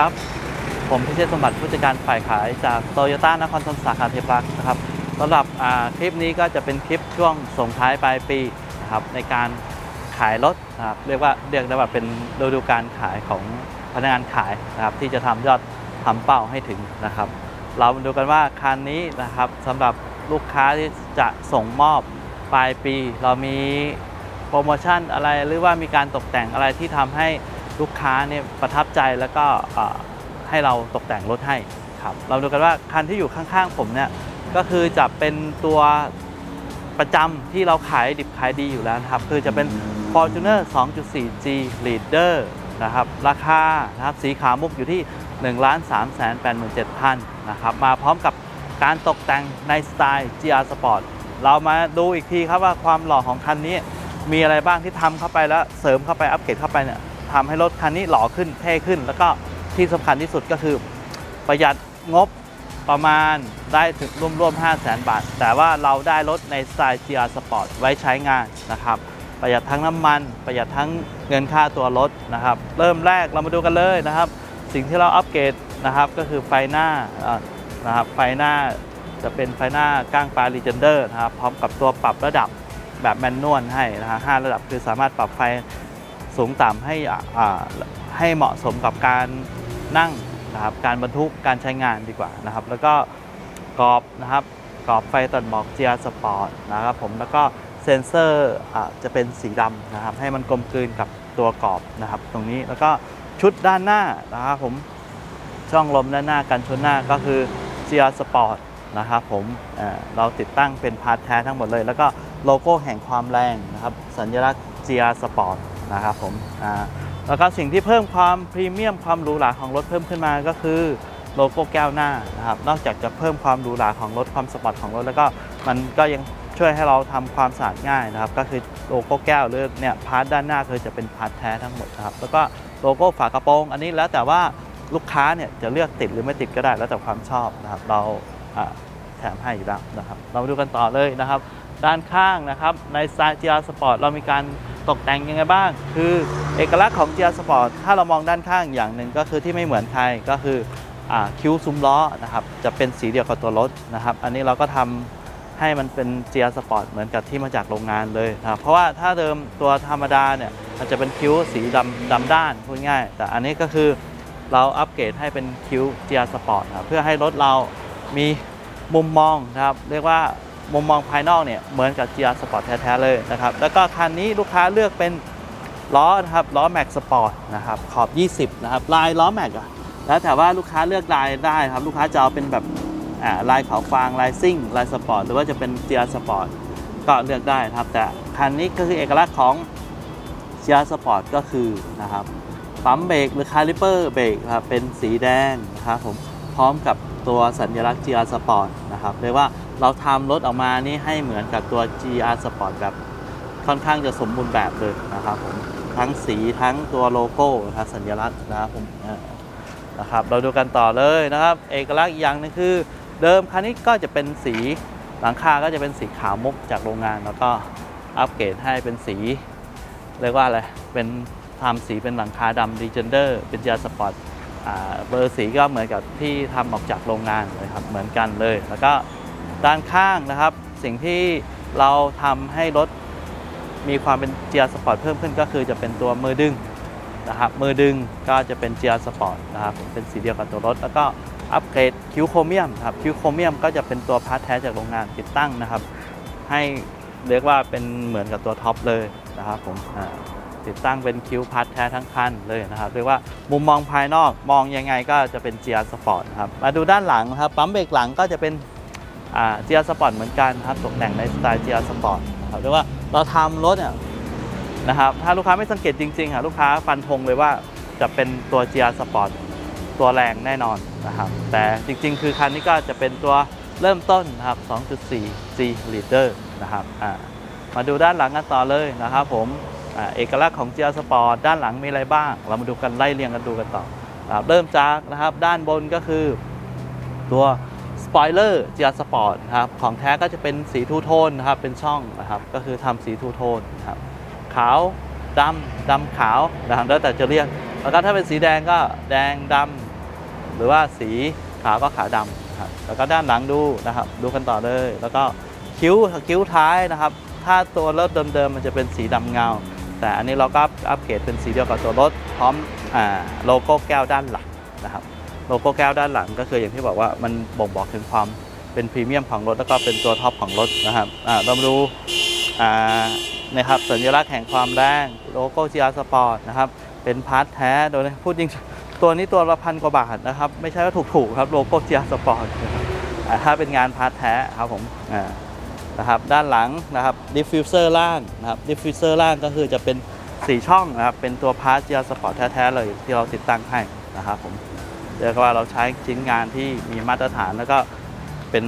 ครับ ผมพิเชษสมบัติผู้จัดการฝ่ายขายจากโตโยต้านครธมสาขาเทพรักษ์นะครับสำหรับคลิปนี้ก็จะเป็นคลิปช่วงส่งท้ายปลายปีนะครับในการขายรถนะครับเรียกว่าเรียกได้ว่าเป็นฤดูการขายของพนักงานขายนะครับที่จะทำยอดทำเป้าให้ถึงนะครับ เรามาดูกันว่าคันนี้นะครับสำหรับลูกค้าที่จะส่งมอบปลายปี เรามีโปรโมชั่นอะไรหรือว่ามีการตกแต่งอะไรที่ทำให้ ลูกค้าเนี่ยประทับใจแล้วก็ให้เราตกแต่งรถให้ครับเราดูกันว่าคันที่อยู่ข้างๆผมเนี่ยก็คือจะเป็นตัวประจำที่เราขายดิบขายดีอยู่แล้วนะครับ คือจะเป็น Fortuner 2.4G Leader นะครับราคานะครับสีขาวมุกอยู่ที่ 1 3 8 7 0 0 0นะครับมาพร้อมกับการตกแต่งในสไตล์ GR Sport เรามาดูอีกทีครับว่าความหล่อของคันนี้มีอะไรบ้างที่ทำเข้าไปแล้วเสริมเข้าไปอัปเกรดเข้าไปเนี่ย ทำให้รถคันนี้หล่อขึ้นเท่ขึ้น แล้วก็ที่สำคัญที่สุดก็คือประหยัดงบประมาณได้ถึงร่วมๆ 5 0 0 0 0 0 บาท แต่ว่าเราได้รถในสไตล์ GR Sport ไว้ใช้งานนะครับ ประหยัดทั้งน้ำมัน ประหยัดทั้งเงินค่าตัวรถนะครับ เริ่มแรกเรามาดูกันเลยนะครับ สิ่งที่เราอัปเกรดนะครับก็คือไฟหน้านะครับไฟหน้าจะเป็นไฟหน้าก้างปลา r ีเจนเดอร์นะครับพร้อมกับตัวปรับระดับแบบแมนนวลให้นะฮะห้าระดับคือสามารถปรับไฟ สูงต่ำให้ให้เหมาะสมกับการนั่งนะครับการบรรทุกการใช้งานดีกว่านะครับ แล้วก็กรอบนะครับกรอบไฟตัดหมอก GR Sport นะครับผมแล้วก็เซนเซอร์จะเป็นสีดำนะครับ ให้มันกลมกลืนกับตัวกรอบนะครับ ตรงนี้แล้วก็ชุดด้านหน้านะครับผมช่องลมด้านหน้ากันชนหน้าก็คือ GR Sport นะครับผมเเราติดตั้งเป็นพาร์ทแท้ทั้งหมดเลย แล้วก็โลโก้แห่งความแรงนะครับ สัญลักษณ์ GR Sport นะครับผมแล้วก็สิ่งที่เพิ่มความพรีเมียมความหรูหราของรถเพิ่มขึ้นมาก็คือโลโก้แก้วหน้านะครับนอกจากจะเพิ่มความหรูหราของรถความสปอร์ตของรถแล้วก็มันก็ยังช่วยให้เราทำความสะอาดง่ายนะครับ ก็คือโลโก้แก้วหรือเนี่ยพาร์ทด้านหน้าคือจะเป็นพาร์ทแท้ทั้งหมดนะครับแล้วก็โลโก้ฝากระโปรง อันนี้แล้วแต่ว่าลูกค้าเนี่ยจะเลือกติดหรือไม่ติดก็ได้แล้วแต่ความชอบนะครับ เราอ่าแถมให้อยู่แล้วนะครับ เรามาดูกันต่อเลยนะครับ ด้านข้างนะครับ ในสไตล์ GR Sport เรามีการตกแต่งยังไงบ้าง คือเอกลักษณ์ของ GR Sport ถ้าเรามองด้านข้างอย่างหนึ่งก็คือที่ไม่เหมือนใครก็คืออคิ้วซุ้มล้อนะครับ จะเป็นสีเดียวกับตัวรถนะครับ อันนี้เราก็ทำให้มันเป็น GR Sport เหมือนกับที่มาจากโรงงานเลยนะครับเพราะว่าถ้าเดิมตัวธรรมดาเนี่ยมันจะเป็นคิ้วสีดำดำด้านพูดง่าย แต่อันนี้ก็คือเราอัปเกรดให้เป็นคิ้ว GR Sport นะครับเพื่อให้รถเรามีมุมมองนะครับ เรียกว่า มุมมองภายนอกเนี่ยเหมือนกับ GR Sport แท้ๆเลยนะครับแล้วก็คันนี้ลูกค้าเลือกเป็นล้อนะครับล้อ Max Sport นะครับขอบ 20 นะครับ ลายล้อ Max อะแล้วแต่ว่าลูกค้าเลือกลายได้ครับ ลูกค้าจะเอาเป็นแบบอ่าลายขาวฟางลายซิ่งลายสปอร์ตหรือว่าจะเป็น GR Sport ก็เลือกได้ครับ แต่คันนี้ก็คือเอกลักษณ์ของ GR Sport ก็คือนะครับปั๊มเบรกหรือคาลิเปอร์เบรกครับเป็นสีแดงนะครับผม ร้อมกับตัวสัญลักษณ์ GR Sport นะครับเรียกว่าเราทำรถออกมานี่ให้เหมือนกับตัว GR Sport แบบค่อนข้างจะสมบูรณ์แบบเลยนะครับผมทั้งสีทั้งตัวโลโก้นะสัญลักษณ์นะครับผมเออนะครับเราดูกันต่อเลยนะครับ เอกลักษณ์อย่างนึงคือ เดิมคันนี้ก็จะเป็นสีหลังคาก็จะเป็นสีขาวมุกจากโรงงาน แล้วก็อัปเกรดให้เป็นสีเรียกว่าอะไรเป็นทำสีเป็นหลังคาดำดีเจนเดอร์เป็นยาสปอร์ต เบอร์สีก็เหมือนกับที่ทำออกจากโรงงานเลยครับเหมือนกันเลย แล้วก็ด้านข้างนะครับ สิ่งที่เราทำให้รถมีความเป็นเจียสปอร์ตเพิ่มขึ้นก็คือจะเป็นตัวมือดึงนะครับมือดึงก็จะเป็นเจียสปอร์ตนะครับเป็นสีเดียวกับตัวรถ แล้วก็อัปเกรดคิวโครเมียมครับคิวโครเมียมก็จะเป็นตัวพาร์ทแท้จากโรงงานติดตั้งนะครับ ให้เรียกว่าเป็นเหมือนกับตัวท็อปเลยนะครับผม ติดตั้งเป็นคิ้วพัดแท้ทั้งคันเลยนะครับเรียกว่ามุมมองภายนอกมองยังไงก็จะเป็น GR Sport นะครับมาดูด้านหลังนะครับปั๊มเบรกหลังก็จะเป็นอ่า GR Sport เหมือนกันครับตกแต่งในสไตล์ GR Sport นะครับเรียกว่าเราทำรถเนี่ยนะครับถ้าลูกค้าไม่สังเกตจริงๆค่ะลูกค้าฟันธงเลยว่าจะเป็นตัว GR Sport ตัวแรงแน่นอนนะครับแต่จริงๆ คือคันนี้ก็จะเป็นตัวเริ่มต้นนะครับ 2.4 G Leader นะครับมาดูด้านหลังกันต่อเลยนะครับผม เอกลักษณ์ของ GR Sport ด้านหลังมีอะไรบ้าง เรามาดูกันไล่เรียงกันดูกันต่อเริ่มจากนะครับด้านบนก็คือตัวสปอยเลอร์ GR Sport นะครับของแท้ก็จะเป็นสีทูโทนนะครับเป็นช่องนะครับก็คือทำสีทูโทนนะครับขาวดำดำขาวนะครับแล้วแต่จะเรียก แล้วก็ถ้าเป็นสีแดงก็แดงดำหรือว่าสีขาวก็ขาวดำครับแล้วก็ด้านหลังดูนะครับดูกันต่อเลย แล้วก็คิ้วคิ้วท้ายนะครับ ถ้าตัวรถเดิมๆมันจะเป็นสีดำเงา แต่อันนี้เราก็อัพอัปเกรดเป็นสีเดียวกับตัวรถพร้อมอโลโก้แก้วด้านหลังนะครับโลโก้แก้วด้านหลังก็คืออย่างที่บอกว่ามันบ่งบอกถึงความเป็นพรีเมียมของรถ แล้วก็เป็นตัวท็อปของรถนะครับอ่าเรามาดูนะครับสัญลักษณ์แห่งความแรงโลโก้ GR Sport นะครับเป็นพาร์ทแท้โดยพูดจริงตัวนี้ตัวละพันกว่าบาทนะครับ ไม่ใช่ว่าถูกๆครับโลโก้ GR Sport นะครับอ่าถ้าเป็นงานพาร์ทแท้ครับผมอ่า นะครับด้านหลังนะครับดิฟฟิวเซอร์ล่างนะครับดิฟฟิวเซอร์ล่างก็คือจะเป็นสีช่องนะครับเป็นตัวพาร์ท GR Sport แท้ๆเลยที่เราติดตั้งให้นะครับผมเรียกว่าเราใช้ชิ้นงานที่มีมาตรฐานแล้วก็เป็น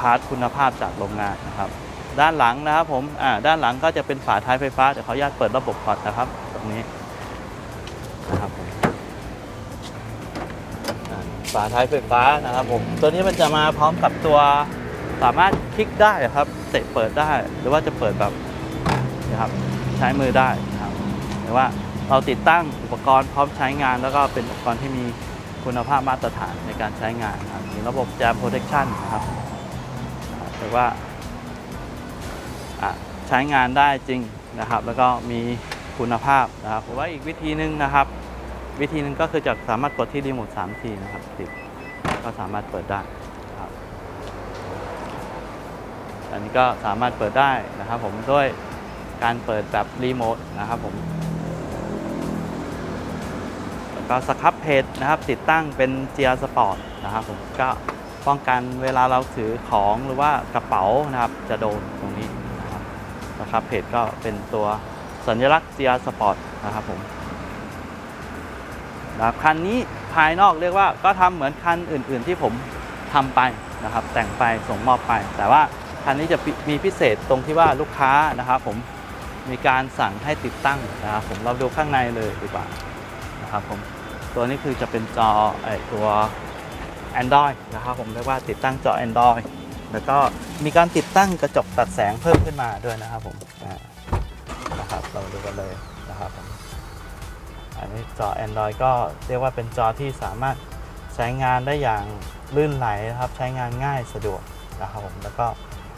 พาร์ทคุณภาพจากโรงงานนะครับ ด้านหลังนะครับผมด้านหลังก็จะเป็นฝาท้ายไฟฟ้าเดี๋ยวขออนุญาตเปิดระบบก่อนนะครับ ตรงนี้นะครับผมฝาท้ายไฟฟ้านะครับผมตัวนี้มันจะมาพร้อมกับตัว สามารถคลิกได้ครับเตะเปิดได้หรือว่าจะเปิดแบบนะครับใช้มือได้นะครับหรือว่าเราติดตั้งอุปกรณ์พร้อมใช้งาน แล้วก็เป็นอุปกรณ์ที่มีคุณภาพมาตรฐานในการใช้งานครับมีระบบ Jam Protection นะครับหรือว่าใช้งานได้จริงนะครับ แล้วก็มีคุณภาพนะครับผมว่าอีกวิธีหนึ่งนะครับ วิธีหนึ่งก็คือจะสามารถกดที่รีโมท3ทีนะครับติดก็สามารถเปิดได้นะครับ อันนี้ก็สามารถเปิดได้นะครับผมด้วยการเปิดแบบรีโมทนะครับผมแล้วก็สครับเพจนะครับติดตั้งเป็น GR Sport นะครับผมก็ป้องกันเวลาเราถือของหรือว่ากระเป๋านะครับจะโดนตรงนี้นะครับนะครับเพจก็เป็นตัวสัญลักษณ์ GR Sport นะครับผมนะครับคันนี้ภายนอกเรียกว่าก็ทำเหมือนคันอื่น ๆ ที่ผมทำไปนะครับแต่งไปส่งมอบไป แต่ว่า คันนี้จะมีพิเศษตรงที่ว่าลูกค้านะครับผมมีการสั่งให้ติดตั้งนะครับผมเราดูข้างในเลยดีกว่านะครับผมตัวนี้คือจะเป็นจอไอตัว Android นะครับผมเรียกว่าติดตั้งจอ Android แล้วก็มีการติดตั้งกระจกตัดแสงเพิ่มขึ้นมาด้วยนะครับผมอ่านะครับเราดูกันเลยนะครับผมอันนี้จอ Android ก็เรียกว่าเป็นจอที่สามารถใช้งานได้อย่างลื่นไหลนะครับ ใช้งานง่ายสะดวกนะครับผมแล้วก็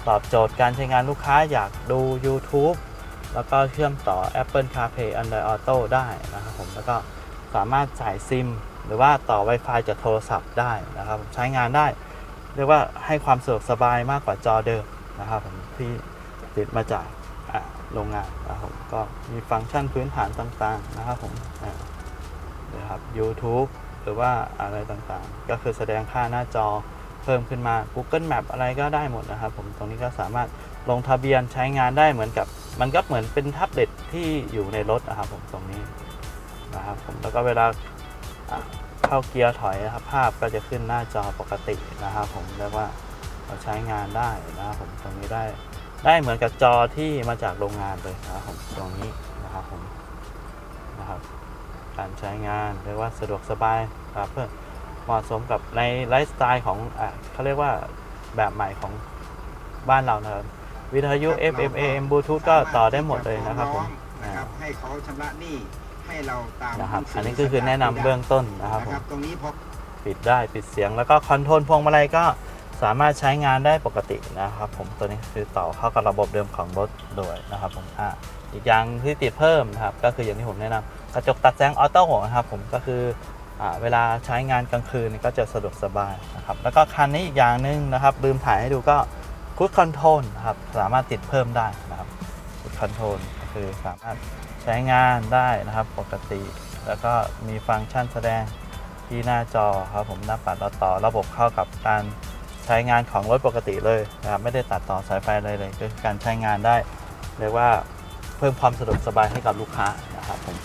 ตอบโจทย์การใช้งานลูกค้าอยากดู YouTube แล้วก็เชื่อมต่อ Apple CarPlay Android Auto ได้นะครับผมแล้วก็สามารถจ่ายซิม หรือว่าต่อ Wi-Fi จากโทรศัพท์ได้นะครับใช้งานได้ เรียกว่าให้ความสะดวกสบายมากกว่าจอเดิมนะครับผมที่ติดมาจากโรงงานนะครับผมก็มีฟังก์ชันพื้นฐานต่างๆนะครับผมนะครับ YouTube หรือว่าอะไรต่างๆ ก็คือแสดงค่าหน้าจอ เพิ่มขึ้นมา Google Map อะไรก็ได้หมดนะครับผมตรงนี้ก็สามารถลงทะเบียนใช้งานได้เหมือนกับ มันก็เหมือนเป็นแท็บเล็ตที่อยู่ในรถนะครับผมตรงนี้นะครับผมแล้วก็เวลาเข้าเกียร์ถอยนะครับภาพก็จะขึ้นหน้าจอปกตินะครับผมเรียกว่าเราใช้งานได้นะครับผมตรงนี้ได้ได้เหมือนกับจอที่มาจากโรงงานเลยนะครับผมตรงนี้นะครับผมนะครับการใช้งานเรียกว่าสะดวกสบายครับเพื่อ เหมาะสมกับในไลฟ์สไตล์ของอะเขาเรียกว่าแบบใหม่ของบ้านเรานะครับ วิทยุครับ FM เรา AM Bluetooth ก็ต่อได้หมดเลยนะครับผมนะอ่าครับให้เขาชำระหนี้ให้เราตามนะครับหงสือันนี้ก็คือแนะนำเบื้องต้นนะครับผมตรงนี้พอปิดได้ปิดเสียงแล้วก็คอนโทรลพวงมาลัยก็สามารถใช้งานได้ปกตินะครับ ผมตัวนี้คือต่อเข้ากับระบบเดิมของรถด้วยนะครับผมอะอีกอย่างที่ติดเพิ่มนะครับ ก็คืออย่างที่ผมแนะนำกระจกตัดแสงออโต้นะครับผมก็คืออ่า เวลาใช้งานกลางคืนก็จะสะดวกสบายนะครับแล้วก็คันนี้อีกอย่างหนึ่งนะครับลืมถ่ายให้ดูก็คูดคอนโทรลนะครับสามารถติดเพิ่มได้นะครับคูดคอนโทรลก็คือสามารถใช้งานได้นะครับปกติ แล้วก็มีฟังก์ชันแสดงที่หน้าจอครับผมหน้าปัดเราต่อระบบเข้ากับการใช้งานของรถปกติเลยนะครับไม่ได้ตัดต่อสายไฟอะไรเลยคือการใช้งานได้เรียกว่าเพิ่มความสะดวกสบายให้กับลูกค้านะครับผม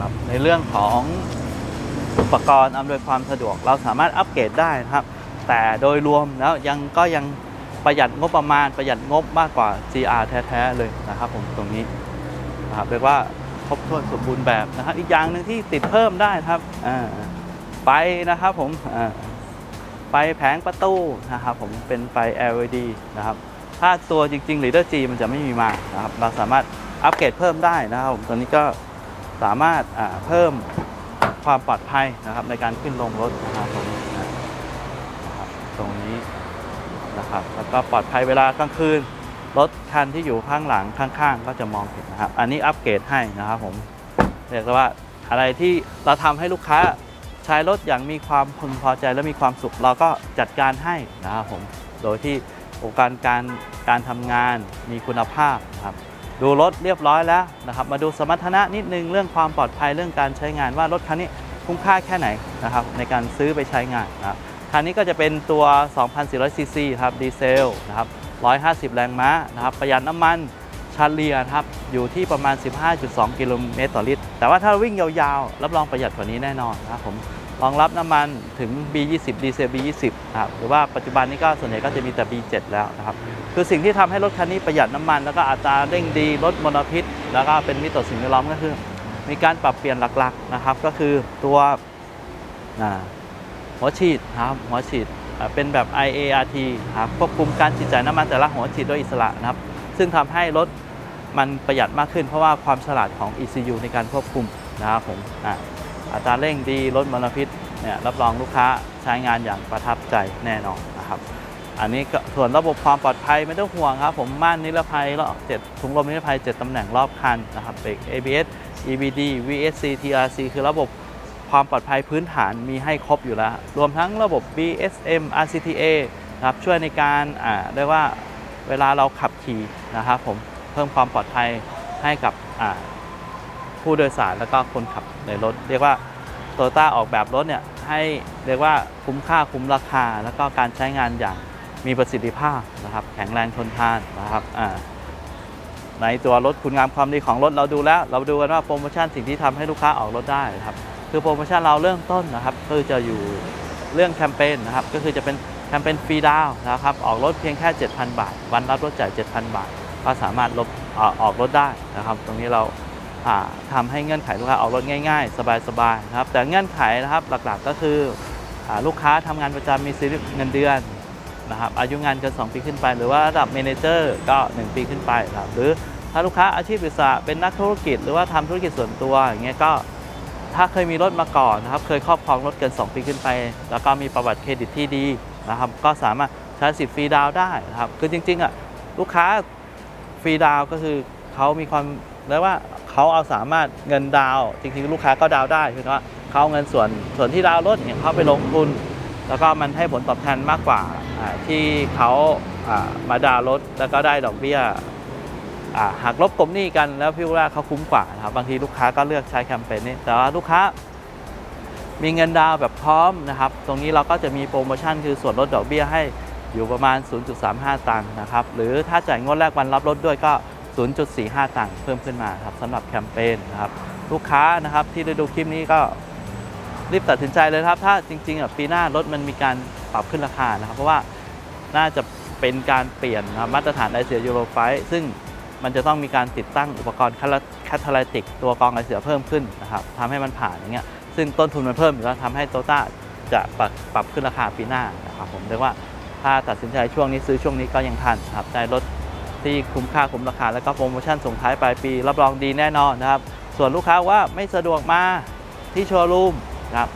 ครับในเรื่องของอุปกรณ์อำนวยความสะดวก เราสามารถอัปเกรดได้นะครับ แต่โดยรวมแล้วยังก็ยังประหยัดงบประมาณประหยัดงบมากกว่า GR แท้ๆเลยนะครับผมตรงนี้นะครับเรียกว่าครบถ้วนสมบูรณ์แบบนะครับ อีกอย่างหนึ่งที่ติดเพิ่มได้ครับไฟนะครับผมไฟแผงประตูนะครับผมเป็นไฟ LED นะครับถ้าตัวจริงๆ Leader G มันจะไม่มีมานะครับเราสามารถอัปเกรดเพิ่มได้นะครับผมตัวนี้ก็ สามารถเพิ่มความปลอดภัยนะครับในการขึ้นลงรถนะครับผมนะนะครับตรงนี้นะครับแล้วก็ปลอดภัยเวลากลางคืนรถคันที่อยู่ข้างหลังข้างๆ ก็จะมองเห็นนะครับ อันนี้อัปเกรดให้นะครับผมเรียกว่าอะไรที่เราทำให้ลูกค้าใช้รถอย่างมีความพึงพอใจและมีความสุขเราก็จัดการให้นะครับผมโดยที่อุปกรณ์การการทำงานมีคุณภาพ ดูรถเรียบร้อยแล้วนะครับมาดูสมรรถนะนิดนึงเรื่องความปลอดภัยเรื่องการใช้งานว่ารถคันนี้คุ้มค่าแค่ไหนนะครับในการซื้อไปใช้งานนะครับคันนี้ก็จะเป็นตัว 2,400ซีซีครับดีเซลนะครับ150 แรงม้านะครับประหยัดน้ำมันชาเลียครับอยู่ที่ประมาณ 15.2 กิโลเมตรต่อลิตร แต่ว่าถ้าวิ่งยาวๆ รับรองประหยัดกว่านี้แน่นอนนะครับผมรองรับน้ำมันถึง B20 ดีเซล B20 นะครับหรือว่าปัจจุบันนี้ก็ส่วนใหญ่ก็จะมีแต่ B7 แล้วนะครับ คือสิ่งที่ทำให้รถคันนี้ประหยัดน้ำมัน แล้วก็อัตราเร่งดีลดมลพิษ แล้วก็เป็นมิตรต่อสิ่งแวดล้อมก็คือ มีการปรับเปลี่ยนหลักๆนะครับ ก็คือตัวหัวฉีดครับหัวฉีดเป็นแบบ IART ครับควบคุมการฉีดจ่ายน้ำมันแต่ละหัวฉีดโดยอิสระนะครับ ซึ่งทำให้รถมันประหยัดมากขึ้นเพราะว่าความฉลาดของ ECU ในการควบคุมนะครับผมอัตราเร่งดีลดมลพิษเนี่ยรับรองลูกค้าใช้งานอย่างประทับใจแน่นอนนะครับ อันนี้ส่วนระบบความปลอดภัยไม่ต้องห่วงครับ ผมม่านนิรภัยรอบเจ็ดถุงลมนิรภัย 7ตำแหน่งรอบคันนะครับเบรก ABS EBD VSC TRC คือระบบความปลอดภัยพื้นฐานมีให้ครบอยู่แล้ว รวมทั้งระบบ BSM RCTA นะครับช่วยในการอ่าเรียกว่าเวลาเราขับขี่นะครับผมเพิ่มความปลอดภัยให้กับอ่าผู้โดยสารแล้วก็คนขับในรถ เรียกว่าโตโยต้าออกแบบรถเนี่ยให้เรียกว่าคุ้มค่าคุ้มราคา แล้วก็การใช้งานอย่าง มีประสิทธิภาพนะครับ แข็งแรงทนทานนะครับในตัวรถคุณงามความดีของรถเราดูแล้ว เราดูกันว่าโปรโมชั่นสิ่งที่ทำให้ลูกค้าออกรถได้นะครับ คือโปรโมชั่นเราเริ่มต้นนะครับคือจะอยู่เรื่องแคมเปญนะครับ ก็คือจะเป็นแคมเปญฟรีดาวนะครับ ออกรถเพียงแค่ 7,000 บาท วันรับรถจ่าย 7,000 บาท ก็สามารถลบอออกรถได้นะครับ ตรงนี้เราอ่าทำให้เงื่อนไขลูกค้าออกรถง่าย ๆ สบายๆนะครับ แต่เงื่อนไขนะครับหลักๆก็คือลูกค้าทำงานประจำมีสลิเงินเดือน นะครับอายุงานเกิน 2 ปีขึ้นไป หรือว่าระดับเมเนเจอร์ก็ 1 ปีขึ้นไปครับหรือถ้าลูกค้าอาชีพอิสระเป็นนักธุรกิจ หรือว่าทำธุรกิจส่วนตัวอย่างเงี้ยก็ถ้าเคยมีรถมาก่อนนะครับเคยครอบครองรถเกิน 2 ปีขึ้นไป แล้วก็มีประวัติเครดิตที่ดีนะครับก็สามารถใช้สิทธิ์ฟรีดาวได้นะครับคือจริงๆอะลูกค้าฟรีดาวก็คือเขามีความเรียกว่าเขาเอาสามารถเงินดาวจริงๆ ลูกค้าก็ดาวได้คือว่าเขาเอาเงินส่วนส่วนที่ดาวรถเนี่ยเขาไปลงทุน แล้วก็มันให้ผลตอบแทนมากกว่าที่เขามาดาวรถแล้วก็ได้ดอกเบี้ยอ่ากลบกลบหนี้กันแล้วพี่ว่าเขาคุ้มกว่านะครับบางทีลูกค้าก็เลือกใช้แคมเปญนี้แต่ว่าลูกค้ามีเงินดาวแบบพร้อมนะครับ ตรงนี้เราก็จะมีโปรโมชั่นคือส่วนลดดอกเบี้ยให้อยู่ประมาณ 0.35 ตังค์นะครับ หรือถ้าจ่ายงวดแรกวันรับรถด้วยก็ 0.45 ตังค์เพิ่มขึ้นมาครับสำหรับแคมเปญนะครับ ลูกค้านะครับที่ได้ดูคลิปนี้ก็ รีบตัดสินใจเลยครับ ถ้าจริงๆอะปีหน้ารถมันมีการปรับขึ้นราคานะครับ เพราะว่าน่าจะเป็นการเปลี่ยนนะมาตรฐานไอเสียยูโรไฟซึ่งมันจะต้องมีการติดตั้งอุปกรณ์แคทาลิติกตัวกรองไอเสียเพิ่มขึ้นนะครับทำให้มันผ่านอย่างเงี้ยซึ่งต้นทุนมันเพิ่มอยู่แล้วทำให้โตต้าจะปรับปรับขึ้นราคาปีหน้านะครับผมเรียกว่าถ้าตัดสินใจช่วงนี้ซื้อช่วงนี้ก็ยังทันครับได้รถที่คุ้มค่าคุ้มราคา แล้วก็โปรโมชั่นส่งท้ายปลายปี รับรองดีแน่นอนนะครับ ส่วนลูกค้าว่าไม่สะดวกมาที่โชว์รูม ครับ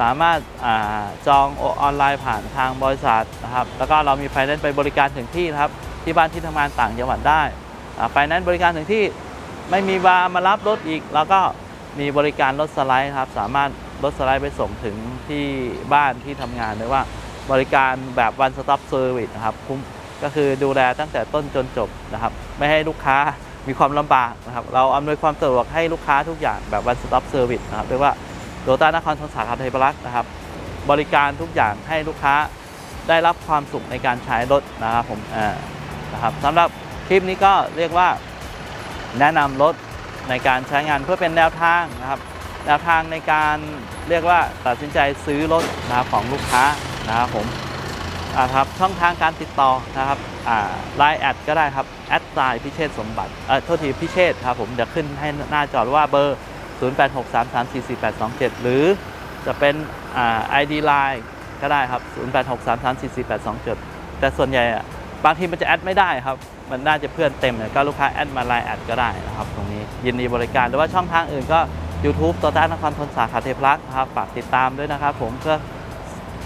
สามารถอาจองออนไลน์ผ่านทางบริษัทนะครับแล้วก็เรามีไฟแนนซ์ไปบริการถึงที่นะครับที่บ้านที่ทำงานต่างจังหวัดได้ไฟแนนซ์บริการถึงที่ไม่มีบาร์มารับรถอีก แล้วก็มีบริการรถสไลด์ครับสามารถรถสไลด์ไปส่งถึงที่บ้านที่ทำงานหรือว่าบริการแบบ one stop service นะครับคุ้มก็คือดูแลตั้งแต่ต้นจนจบนะครับ ไม่ให้ลูกค้ามีความลำบากนะครับ เราอำนวยความสะดวกให้ลูกค้าทุกอย่างแบบ one stop service นะครับเรียกว่า โตต้านครชนสาขาไทยบรักษ์นะครับ บริการทุกอย่างให้ลูกค้าได้รับความสุขในการใช้รถนะครับผมอ่านะครับสำหรับคลิปนี้ก็เรียกว่าแนะนำรถในการใช้งานเพื่อเป็นแนวทางนะครับ แนวทางในการเรียกว่าตัดสินใจซื้อรถนะครับของลูกค้านะครับผมอ่าครับช่องทางการติดต่อนะครับไลน์แอดก็ได้ครับแอดไซน์พิเชษสมบัติเออโทษทีพิเชษครับผมเดี๋ยวขึ้นให้หน้าจอว่าเบอร์ 0863344827 หรือจะเป็นอ่า ID Line ก็ได้ครับ 0863344827 แต่ส่วนใหญ่บางทีมันจะแอดไม่ได้ครับ มันน่าจะเพื่อนเต็มเนี่ยก็ลูกค้าแอดมาไลน์แอดก็ได้นะครับ ตรงนี้ยินดีบริการหรือว่าช่องทางอื่นก็ YouTube โตต้านนครทนสาขาเทพรักษ์นะครับฝากติดตามด้วยนะครับ ผมเพื่อ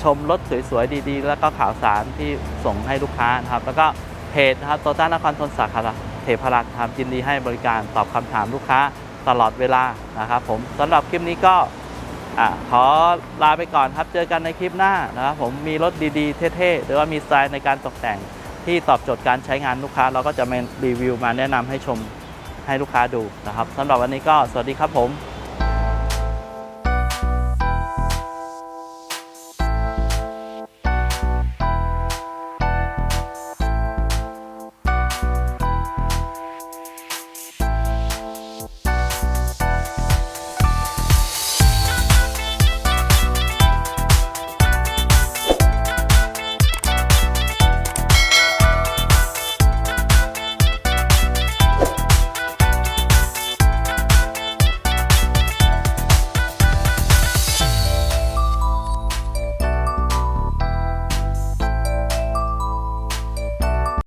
ชมรถสวยๆ ดีๆ แล้วก็ข่าวสารที่ส่งให้ลูกค้านะครับ แล้วก็เพจนะครับโตต้านครทนสาขาเทพรักษ์ครับยินดีให้บริการตอบคำถามลูกค้า ตลอดเวลานะครับผมสำหรับคลิปนี้ก็ขอลาไปก่อนครับเจอกันในคลิปหน้านะครับผมมีรถดีๆ เท่ๆ หรือว่ามีสไตล์ในการตกแต่งที่ตอบโจทย์การใช้งานลูกค้า เราก็จะมารีวิวมาแนะนำให้ชมให้ลูกค้าดูนะครับสำหรับวันนี้ก็สวัสดีครับผม